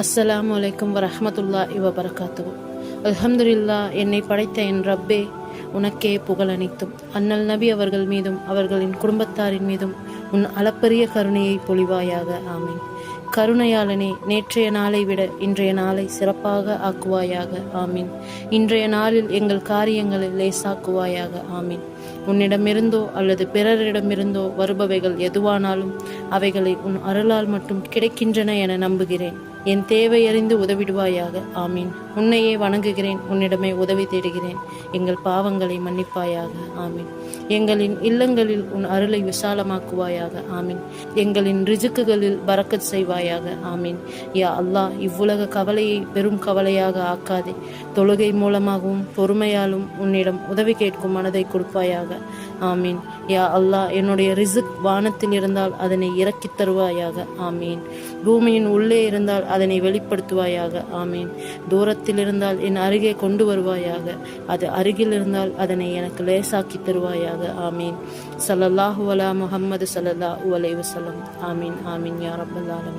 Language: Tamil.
அஸ்ஸலாமு அலைக்கும் வரமத்துல்லா இவ பரகாத்து அல்ஹம்துலில்லா என்னை படைத்த என் ரப்பே உனக்கே புகழ் அனைத்தும் அண்ணல் நபி அவர்கள் மீதும் அவர்களின் குடும்பத்தாரின் மீதும் உன் அளப்பரிய கருணையை பொழிவாயாக. ஆமீன். கருணையாளனே நேற்றைய நாளை விட இன்றைய நாளை சிறப்பாக ஆக்குவாயாக. ஆமீன். இன்றைய நாளில் எங்கள் காரியங்களை லேசாக்குவாயாக. ஆமீன். உன்னிடமிருந்தோ அல்லது பிறரிடமிருந்தோ வருபவைகள் எதுவானாலும் அவைகளை உன் அருளால் மட்டும் கிடைக்கின்றன என நம்புகிறேன். என் தேவை அறிந்து உதவிடுவாயாக. ஆமீன். உன்னையே வணங்குகிறேன். உன்னிடமே உதவி தேடுகிறேன். எங்கள் பாவங்களை மன்னிப்பாயாக. ஆமீன். எங்களின் இல்லங்களில் உன் அருளை விசாலமாக்குவாயாக. ஆமீன். எங்களின் ரிஜுக்குகளில் பறக்கச் செய்வாயாக. ஆமீன். யா அல்லாஹ் இவ்வுலக கவலையை பெரும் கவலையாக ஆக்காதே. தொழுகை மூலமாகவும் பொறுமையாலும் உன்னிடம் உதவி கேட்கும் மனதை கொடுப்பாயாக. ஆமீன். யா அல்லாஹ் என்னுடைய ரிசுக் வானத்தில் இருந்தால் அதனை இறக்கித் தருவாயாக. ஆமீன். பூமியின் உள்ளே இருந்தால் அதனை வெளிப்படுத்துவாயாக. ஆமீன். தூரத்தில் இருந்தால் என் அருகே கொண்டு வருவாயாக. அது அருகில் இருந்தால் அதனை எனக்கு லேசாக்கி தருவாயாக. ஆமீன். சல்லல்லாஹு அலா முஹம்மது சல்லல்லாஹு அலைஹி வஸல்லம். ஆமீன். ஆமீன். யா ரப்பல்